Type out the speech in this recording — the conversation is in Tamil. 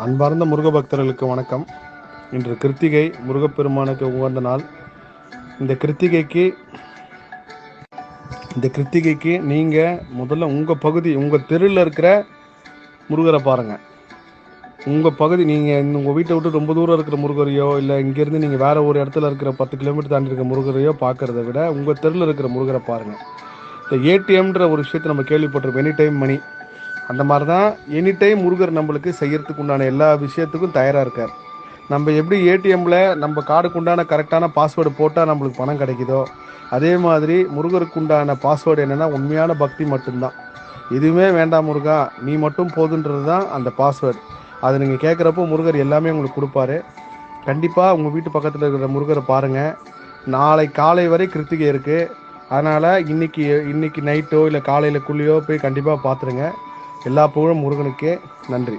அன்பார்ந்த முருக பக்தர்களுக்கு வணக்கம். இன்று கிருத்திகை முருகப்பெருமானுக்கு உகந்த நாள். இந்த கிருத்திகைக்கு இந்த கிருத்திகைக்கு நீங்கள் முதல்ல உங்கள் பகுதி உங்கள் தெருவில் இருக்கிற முருகரை பாருங்கள் உங்கள் பகுதி நீங்கள் உங்கள் வீட்டை விட்டு ரொம்ப தூரம் இருக்கிற முருகரையோ இல்லை இங்கேருந்து நீங்கள் வேறு ஒரு இடத்துல இருக்கிற பத்து கிலோமீட்டர் தாண்டி இருக்கிற முருகரையோ பார்க்குறத விட உங்கள் தெருவில் இருக்கிற முருகரை பாருங்கள் இந்த ஏடிஎம்ன்ற ஒரு விஷயத்தை நம்ம கேள்விப்பட்டிருப்போம். எனி டைம் மணி அந்த மாதிரி தான் எனி டைம் முருகர் நம்மளுக்கு செய்யறதுக்கு உண்டான எல்லா விஷயத்துக்கும் தயாராக இருக்கார். நம்ம எப்படி ஏடிஎம்மில் நம்ம கார்டுக்கு உண்டான கரெக்டான பாஸ்வேர்டு போட்டால் நம்மளுக்கு பணம் கிடைக்குதோ அதே மாதிரி முருகருக்கு உண்டான பாஸ்வேர்டு என்னென்னா உண்மையான பக்தி மட்டும்தான். எதுவுமே வேண்டாம் முருகா நீ மட்டும் போதுன்றது தான் அந்த பாஸ்வேர்டு அதை நீங்கள் கேட்குறப்போ முருகர் எல்லாமே உங்களுக்கு கொடுப்பாரு. கண்டிப்பாக உங்கள் வீட்டு பக்கத்தில் இருக்கிற முருகரை பாருங்கள் நாளை காலை வரை கிருத்திகை இருக்குது அதனால் இன்னைக்கு இன்றைக்கி நைட்டோ இல்லை காலையில் குள்ளியோ போய் கண்டிப்பாக பார்த்துருங்க. எல்லா புகழும் முருகனுக்கே நன்றி.